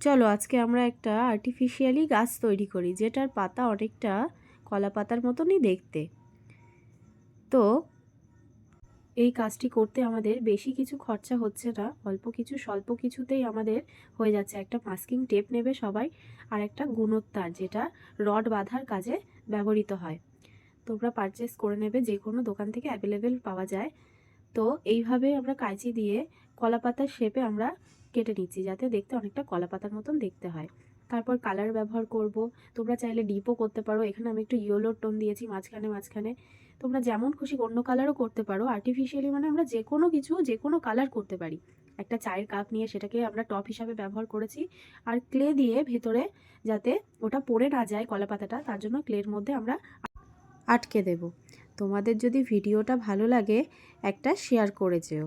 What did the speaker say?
চলো আজকে আমরা একটা আর্টিফিশিয়ালি গাছ তৈরি করি, যেটার পাতা অনেকটা কলা পাতার মতনই দেখতে। তো এই কাজটি করতে আমাদের বেশি কিছু খরচা হচ্ছে না, অল্প কিছু, স্বল্প কিছুতেই আমাদের হয়ে যাচ্ছে। একটা মাস্কিং টেপ নেবে সবাই আর একটা গুণোত্তার, যেটা রড বাঁধার কাজে ব্যবহৃত হয়। তোমরা পারচেস করে নেবে, যে কোনো দোকান থেকে অ্যাভেলেবেল পাওয়া যায়। তো এইভাবে আমরা কাঁচি দিয়ে কলা পাতার শেপে আমরা কেটে নিচ্ছি যাতে দেখতে অনেকটা কলা পাতার মতন দেখতে হয়। তারপর কালার ব্যবহার করব। তোমরা চাইলে ডিপও করতে পারো। এখানে আমি একটু ইয়েলোর টোন দিয়েছি, মাঝখানে মাঝখানে। তোমরা যেমন খুশি অন্য কালারও করতে পারো। আর্টিফিশিয়ালি মানে আমরা যে কোনো কিছু যে কোনো কালার করতে পারি। একটা চায়ের কাপ নিয়ে সেটাকে আমরা টপ হিসাবে ব্যবহার করেছি। আর ক্লে দিয়ে ভেতরে যাতে ওটা পড়ে না যায় কলা পাতাটা তার জন্য ক্লের মধ্যে আমরা আটকে দেব। তোমাদের যদি ভিডিওটা ভালো লাগে, একটা শেয়ার করে যেও।